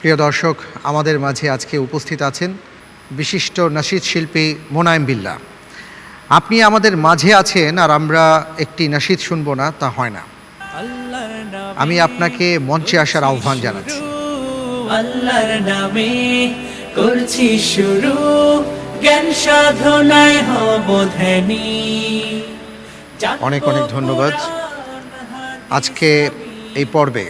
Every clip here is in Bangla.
প্রিয় দর্শক আমাদের মাঝে আজকে উপস্থিত আছেন বিশিষ্ট নাসিদ শিল্পী মোনায়েম বিল্লা। আপনি আমাদের মাঝে আছেন আর আমরা একটি নাসিদ শুনব না তা হয় না। আমি আপনাকে মঞ্চে আসার আহ্বান জানাচ্ছি। আল্লাহর নামে করছি শুরু জ্ঞান সাধনায় হব ধ্যানী। অনেক অনেক ধন্যবাদ। আজকে এই পর্বে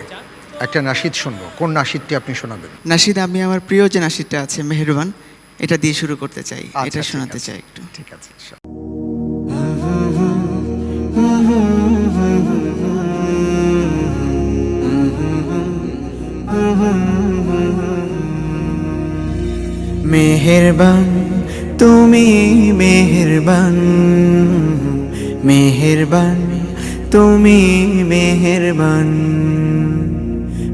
একটা নাসিদ শুনব। কোন নাসিদটি আপনি শোনাবেন? নাসিদ আমি আমার প্রিয় যে নাশিদটা আছে মেহেরবান এটা দিয়ে শুরু করতে চাই আচ্ছা, এটা শোনাতে চাই একটু। ঠিক আছে মেহেরবান তুমি মেহেরবান মেহেরবান তুমি মেহেরবান।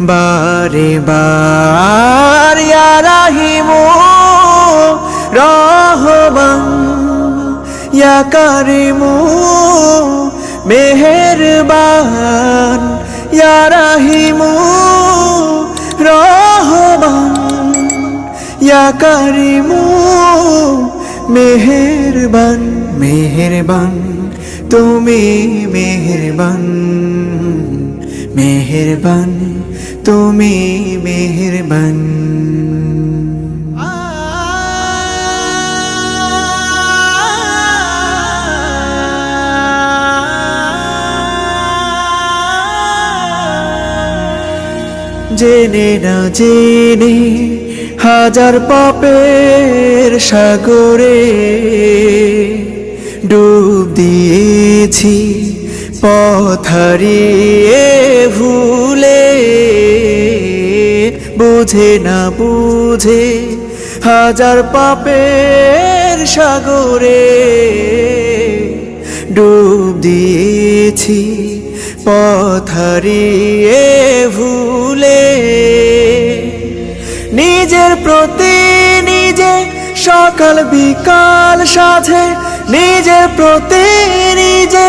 বারে বার, ইয়া রাহিমু রহমান, ইয়া কারিমু মেহেরবান, ইয়া রাহিমু রহমান, ইয়া কারিমু মেহেরবান তুমি মেহেরবান মেহেরবান। তুমি মেহেরবান। জেনে না জেনে হাজার পাপের সাগরে ডুব দিয়েছি। পথারিয়ে ভুলে বুঝে না বুঝে হাজার পাপের সাগরে ডুব দিয়েছি পথারিয়ে ভুলে নিজের প্রতি নিজে সকাল বিকাল সাধে নিজের প্রতি নিজে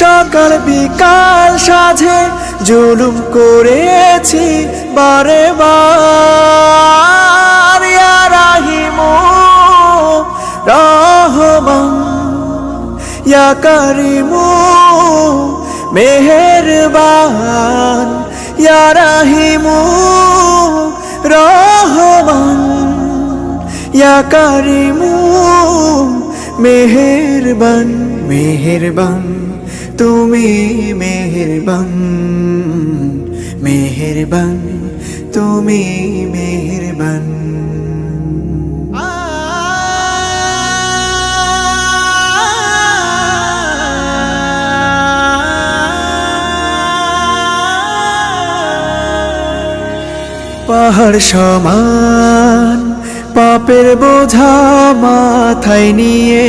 সকাল বিকাল সাধে জুলুম করেছি বারে বার। রাহিমু, রহমান। ইয়া কারিমু, মেহেরবান। ইয়া রাহিমু, রহমান। ইয়া কারিমু, মেহেরবান। মেহেরবান। তুমি মেহেরবান মেহেরবান তুমি মেহেরবান। পাহাড় সমান পাপের বোঝা মাথায় নিয়ে।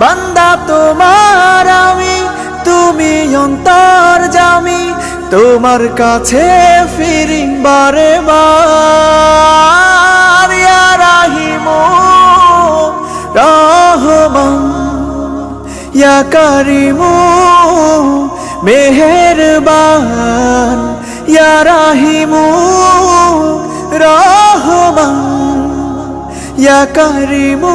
বান্দা তোমার আমি, তুমি অন্তর জামি, তোমার কাছে ফিরি বারে বার রাহিমু, রহমান। ইয়া কারিমু, মেহেরবান। ইয়া রাহিমু, রহমান। ইয়া কারিমু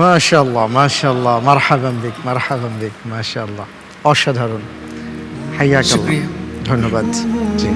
মাশাল্লাহ মাশাল্লাহ মারহাবান বিক মারহাবান বিক মাশাল্লাহ অসাধারণ হাইয়াক শুকরিয়া। ধন্যবাদ জি